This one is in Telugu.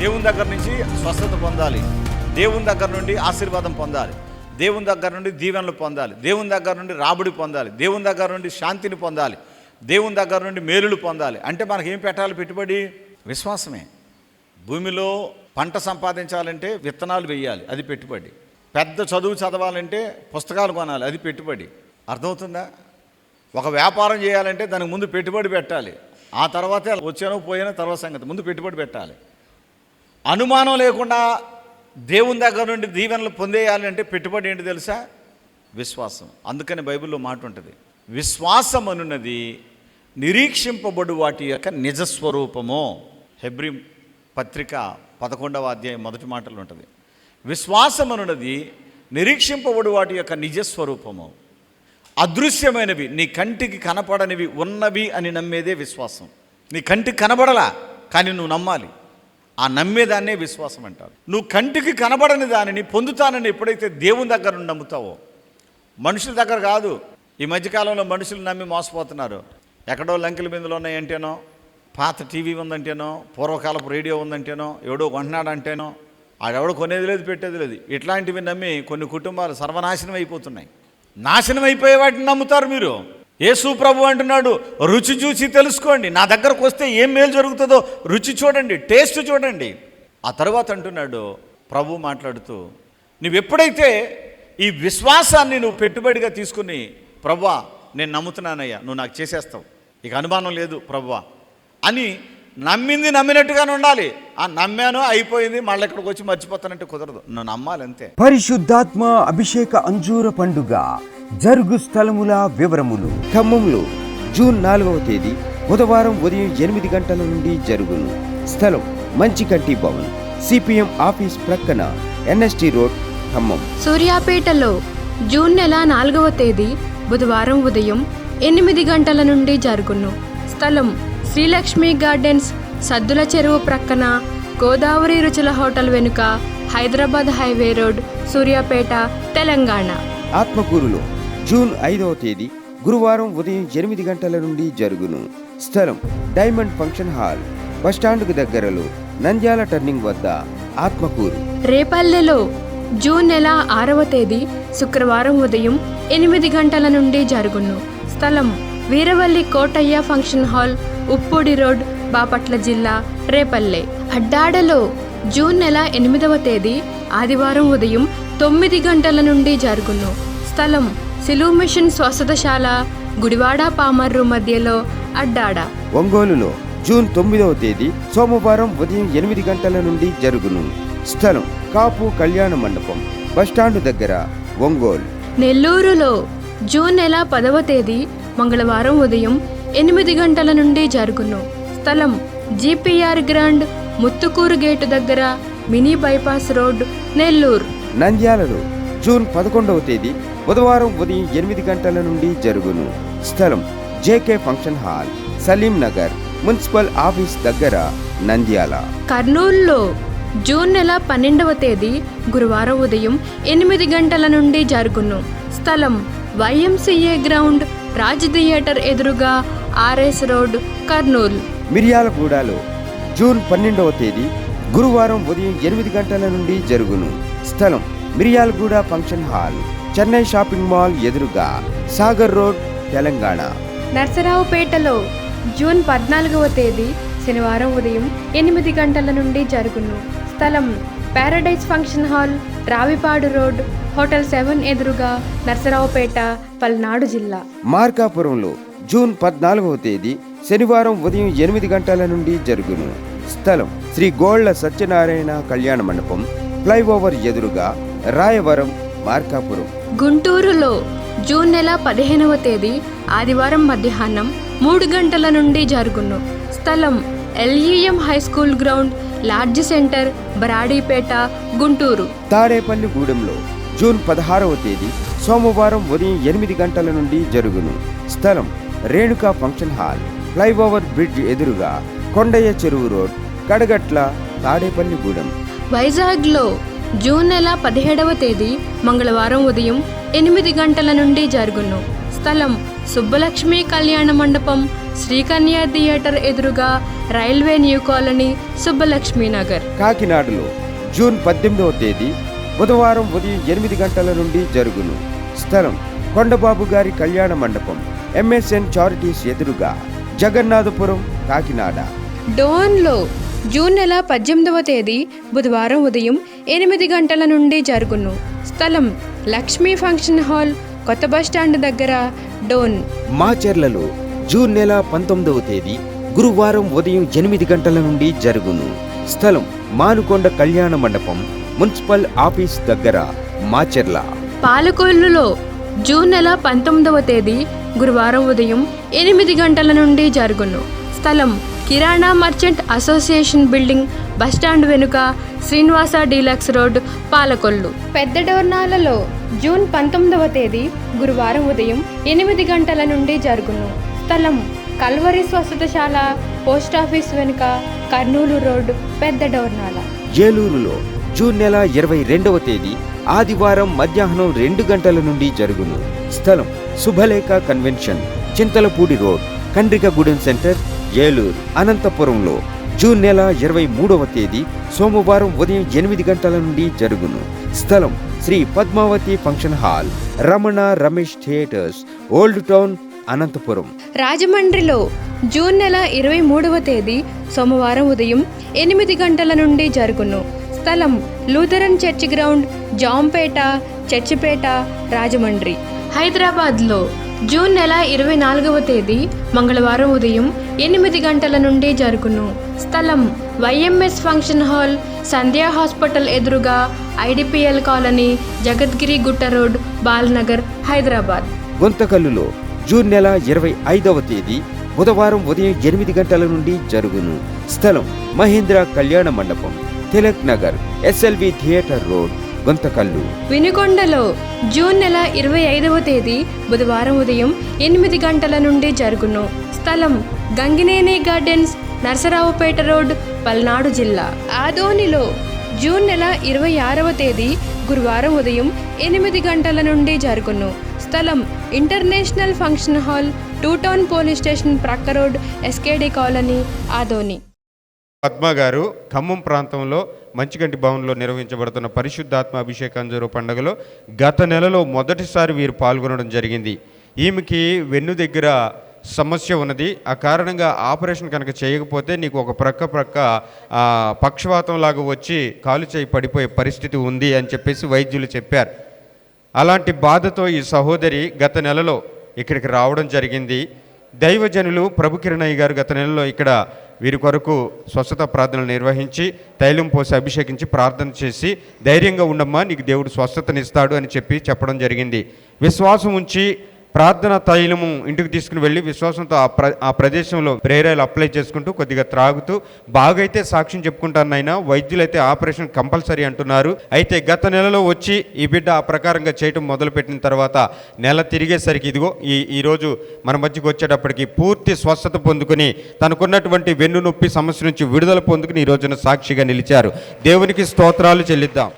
దేవుని దగ్గర నుంచి స్వస్థత పొందాలి. దేవుని దగ్గర నుండి ఆశీర్వాదం పొందాలి. దేవుని దగ్గర నుండి దీవెనలు పొందాలి. దేవుని దగ్గర నుండి రాబడి పొందాలి. దేవుని దగ్గర నుండి శాంతిని పొందాలి. దేవుని దగ్గర నుండి మేలులు పొందాలి. అంటే మనకి ఏం పెట్టాలి పెట్టుబడి? విశ్వాసమే. భూమిలో పంట సంపాదించాలంటే విత్తనాలు వేయాలి. అది పెట్టుబడి. పెద్ద చదువు చదవాలంటే పుస్తకాలు కొనాలి. అది పెట్టుబడి. అర్థమవుతుందా? ఒక వ్యాపారం చేయాలంటే దానికి ముందు పెట్టుబడి పెట్టాలి. ఆ తర్వాతే వచ్చానో పోయిన తర్వాత సంగతి. ముందు పెట్టుబడి పెట్టాలి. అనుమానం లేకుండా దేవుని దగ్గర నుండి దీవెనలు పొందేయాలి అంటే పెట్టుబడి ఏంటి తెలుసా? విశ్వాసం. అందుకని బైబిల్లో మాట ఉంటుంది. విశ్వాసం అనున్నది నిరీక్షింపబడు వాటి యొక్క నిజస్వరూపము హెబ్రి పత్రిక పదకొండవ అధ్యాయం మొదటి మాటలు ఉంటుంది. విశ్వాసం అనున్నది నిరీక్షింపబడు వాటి యొక్క నిజస్వరూపము అదృశ్యమైనవి నీ కంటికి కనపడనివి ఉన్నవి అని నమ్మేదే విశ్వాసం. నీ కంటికి కనబడలా కానీ నువ్వు నమ్మాలి. ఆ నమ్మేదాన్నే విశ్వాసం అంటారు. నువ్వు కంటికి కనబడని దానిని పొందుతానని ఎప్పుడైతే దేవుని దగ్గర నుండి నమ్ముతావో మనుషుల దగ్గర కాదు ఈ మధ్యకాలంలో మనుషులు నమ్మి మోసపోతున్నారు. ఎక్కడో లంకెల బిందులు ఉన్నాయంటేనో పాత టీవీ ఉందంటేనో పూర్వకాలపు రేడియో ఉందంటేనో ఎవడో కొంటున్నాడంటేనో ఆడెవడో కొనేది లేదు పెట్టేది లేదు. ఇట్లాంటివి నమ్మి కొన్ని కుటుంబాలు సర్వనాశనం అయిపోతున్నాయి. నాశనం అయిపోయే వాటిని నమ్ముతారు మీరు. యేసు ప్రభు అంటున్నాడు రుచి చూసి తెలుసుకోండి. నా దగ్గరకు వస్తే ఏం మేలు జరుగుతుందో రుచి చూడండి టేస్ట్ చూడండి. ఆ తర్వాత అంటున్నాడు ప్రభు మాట్లాడుతూ నువ్వు ఎప్పుడైతే ఈ విశ్వాసాన్ని నువ్వు పెట్టుబడిగా తీసుకుని ప్రవ్వా నేను నమ్ముతున్నానయ్యా నువ్వు నాకు చేసేస్తావు. ఇక అనుమానం లేదు ప్రవ్వా అని నమ్మింది నమ్మినట్టుగానే ఉండాలి. ఆ నమ్మాను అయిపోయింది మళ్ళీ ఇక్కడికి వచ్చి మర్చిపోతానంటే కుదరదు. నువ్వు నమ్మాలి అంతే. పరిశుద్ధాత్మ అభిషేక అంజూర పండుగ జరుగు స్థలముల వివరములు. ఖమ్మంలో జూన్ నాలుగవ తేదీ బుధవారం ఉదయం ఎనిమిది గంటల నుండి జరుగును. స్థలం మంచికంటి భవన్ సిపిఎం ఆఫీస్ ప్రక్కన ఎన్ఎస్టి రోడ్ ఖమ్మం. సూర్యాపేటలో జూన్ నెల నాలుగవ తేదీ బుధవారం ఉదయం ఎనిమిది గంటల నుండి జరుగును. స్థలం శ్రీలక్ష్మి గార్డెన్స్ సద్దుల చెరువు ప్రక్కన గోదావరి రుచుల హోటల్ వెనుక హైదరాబాద్ హైవే రోడ్ సూర్యాపేట తెలంగాణ. ఆత్మకూరులో జూన్ ఐదవ తేదీ గురువారం ఉదయం ఎనిమిది గంటల నుండి జరుగును. స్థలం డైమండ్ ఫంక్షన్ హాల్ బస్టాండ్కు దగ్గరలో నంద్యాల టర్నింగ్ వద్ద ఆత్మకూరు. రేపల్లెలో జూన్ నెల ఆరవ తేదీ శుక్రవారం ఉదయం ఎనిమిది గంటల నుండి జరుగును. స్థలం Veeravalli Kotaiah function hall Uppudi road Bapatla జిల్లా రేపల్లె. అడ్డాడలో జూన్ నెల ఎనిమిదవ తేదీ ఆదివారం ఉదయం తొమ్మిది గంటల నుండి జరుగును. స్థలం సిలువు మిషన్ స్వస్థతశాల గుడివాడ పామర్రు మధ్యలో అడ్డాడ. ఒంగోలులో జూన్ తొమ్మిదవ తేదీ సోమవారం ఉదయం ఎనిమిది గంటల నుండి జరుగును. స్థలం కాపు కళ్యాణ మండపం బస్టాండ్ దగ్గర ఒంగోలు. నెల్లూరులో జూన్ నెల పదవ తేదీ మంగళవారం ఉదయం ఎనిమిది గంటల నుండి జరుగును. స్థలం G P R grand Muthukur gate దగ్గర మినీ బైపాస్ రోడ్ నెల్లూరు. నంద్యాలలో జూన్ పదకొండవ తేదీ బుధవారం ఉదయం ఎనిమిది గంటల నుండి జరుగును. స్థలం J K function hall Saleem Nagar municipal office దగ్గర నంద్యాల. కర్నూలులో జూన్ నెల పన్నెండవ తేదీ గురువారం ఉదయం ఎనిమిది గంటల నుండి జరుగును. స్థలం Y M C A ground Raj theatre ఎదురుగా ఆర్ఎస్ రోడ్ కర్నూలు. మిర్యాలగూడలో జూన్ పన్నెండవ తేదీ గురువారం ఉదయం ఎనిమిది గంటల నుండి జరుగును. స్థలం Miryalaguda function hall Chennai shopping mall ఎదురుగా సాగర్ రోడ్ తెలంగాణ. నర్సరావుపేటలో జూన్ పద్నాలుగవ తేదీ శనివారం ఉదయం ఎనిమిది గంటల నుండి జరుగును. స్థలం paradise function hall Ravipadu road hotel seven ఎదురుగా నర్సరావుపేట పల్నాడు జిల్లా. మార్కాపురంలో జూన్ పద్నాలుగవ తేదీ శనివారం ఉదయం ఎనిమిది గంటల నుండి జరుగును. స్థలం శ్రీ గోళ్ళ సత్యనారాయణ కళ్యాణ మండపం ఫ్లైఓవర్ ఎదురుగా రాయవరం మార్కాపురం. గుంటూరులో జూన్ నెల పదిహేనవ తేదీ ఆదివారం మధ్యాహ్నం మూడు గంటల నుండి జరుగును. స్థలం LEM high school ground lodge centre Baradipet Guntur. తాడేపల్లిగూడెంలో June పదహారవ తేదీ సోమవారం ఉదయం ఎనిమిది గంటల నుండి జరుగును. స్థలం Renuka function hall flyover bridge ఎదురుగా కొండయ్య చెరువు రోడ్ కడగట్ల తాడేపల్లిగూడెం వైజాగ్లో జూన్ నెల పదిహేడవ తేదీ మంగళవారం ఉదయం ఎనిమిది గంటల నుండి జరుగును. స్థలం సుబ్బలక్ష్మి కళ్యాణ మండపం శ్రీకన్య థియేటర్ ఎదురుగా railway new colony Subbalakshmi Nagar కాకినాడలో జూన్ పద్దెనిమిదవ తేదీ బుధవారం ఉదయం ఎనిమిది గంటల నుండి జరుగును. స్థలం కొండబాబు గారి కళ్యాణ మండపం ఎంఎస్ఎన్ చారిటీస్ ఎదురుగా జగన్నాథపురం కాకినాడ. డోన్లో జూన్ నెల పద్దెనిమిదవ తేదీ బుధవారం ఉదయం ఎనిమిది గంటల నుండి జరుగును. స్థలం లక్ష్మీ ఫంక్షన్ హాల్ కొత్త బస్టాండ్ దగ్గర డోన్ మాచెర్లలో జూన్ నెల పంతొమ్మిదవ తేదీ గురువారం ఉదయం ఎనిమిది గంటల నుండి జరుగును. స్థలం మానుకొండ కళ్యాణ మండపం మున్సిపల్ ఆఫీస్ దగ్గర మాచెర్ల పాలకొల్లులో జూన్ నెల పంతొమ్మిదవ తేదీ గురువారం ఉదయం ఎనిమిది గంటల నుండి జరుగును. స్థలం kirana merchant association building bus stand వెనుక శ్రీనివాస డీలక్స్ రోడ్ పాలకొల్లు. పెద్ద డోర్నాలలో జూన్ పంతొమ్మిదవ తేదీ గురువారం ఉదయం ఎనిమిది గంటల నుండి జరుగును. స్థలం కల్వరి స్వస్థతశాల పోస్టాఫీస్ వెనుక కర్నూలు రోడ్ పెద్ద డోర్నాల. ఏలూరులో జూన్ నెల ఇరవై రెండవ తేదీ ఆదివారం మధ్యాహ్నం రెండు గంటల నుండి జరుగును. స్థలం Subhalekha convention Chintalapudi road Kandrikagudem centre Eluru అనంతపురంలో జూన్ నెల ఇరవై మూడవ తేదీ సోమవారం ఉదయం ఎనిమిది గంటల నుండి జరుగును. స్థలం Sri Padmavathi function hall Ramana Ramesh theatres old town Anantapur. రాజమండ్రిలో జూన్ నెల ఇరవై మూడవ తేదీ సోమవారం ఉదయం ఎనిమిది గంటల నుండి జరుగును. స్థలం Lutheran church ground Jampeta Churchipeta Rajahmundry. హైదరాబాద్లో జూన్ నెల ఇరవై నాలుగవ తేదీ మంగళవారం ఉదయం ఎనిమిది గంటల నుండి జరుగును. స్థలం YMS function hall Sandhya hospital ఎదురుగా IDPL colony Jagadgiri Gutta road Balnagar Hyderabad. గుంతకల్లులో June నెల ఇరవై ఐదవ తేదీ బుధవారం ఉదయం ఎనిమిది గంటల నుండి జరుగును. స్థలం Mahendra Kalyana Mandapam Tilak Nagar S L V theatre road Guntakal వినుకొండలో June నెల ఇరవై ఐదవ తేదీ బుధవారం ఉదయం ఎనిమిది గంటల నుండి జరుగును. స్థలం గంగినేని గార్డెన్స్ నరసరావుపేట రోడ్ పల్నాడు జిల్లా. ఆదోనిలో జూన్ నెల ఇరవై ఆరవ తేదీ గురువారం ఉదయం ఎనిమిది గంటల నుండి జరుగును. స్థలం international function hall two town police station ప్రక్క road S K D colony Adoni. Padma garu Khammam ప్రాంతంలో మంచిగంటి భవన్లో నిర్వహించబడుతున్న పరిశుద్ధాత్మ అభిషేకాంజరు పండుగలో గత నెలలో మొదటిసారి వీరు పాల్గొనడం జరిగింది. ఈమెకి వెన్ను దగ్గర సమస్య ఉన్నది. ఆ కారణంగా ఆపరేషన్ కనుక చేయకపోతే నీకు ఒక ప్రక్క ప్రక్క పక్షవాతం లాగా వచ్చి కాలు చేయి పడిపోయే పరిస్థితి ఉంది అని చెప్పేసి వైద్యులు చెప్పారు. అలాంటి బాధతో ఈ సహోదరి గత నెలలో ఇక్కడికి రావడం జరిగింది. దైవజనులు ప్రభుకిరణయ్య గారు గత నెలలో ఇక్కడ వీరి కొరకు స్వస్థత ప్రార్థనలు నిర్వహించి తైలం పోసి అభిషేకించి ప్రార్థన చేసి ధైర్యంగా ఉండమ్మా నీకు దేవుడు స్వస్థతనిస్తాడు అని చెప్పి చెప్పడం జరిగింది. విశ్వాసం ఉంచి ప్రార్థన తైలము ఇంటికి తీసుకుని వెళ్ళి విశ్వాసంతో ఆ ప్ర ఆ ప్రదేశంలో ప్రేరాలు అప్లై చేసుకుంటూ కొద్దిగా త్రాగుతూ బాగైతే సాక్ష్యం చెప్పుకుంటానైనా వైద్యులైతే ఆపరేషన్ కంపల్సరీ అంటున్నారు. అయితే గత నెలలో వచ్చి ఈ బిడ్డ ఆ ప్రకారంగా చేయటం మొదలుపెట్టిన తర్వాత నెల తిరిగేసరికి ఇదిగో ఈ ఈరోజు మన మధ్యకి వచ్చేటప్పటికి పూర్తి స్వస్థత పొందుకుని తనకున్నటువంటి వెన్ను నొప్పి సమస్య నుంచి విడుదల పొందుకుని ఈ రోజున సాక్షిగా నిలిచారు. దేవునికి స్తోత్రాలు చెల్లిద్దాం.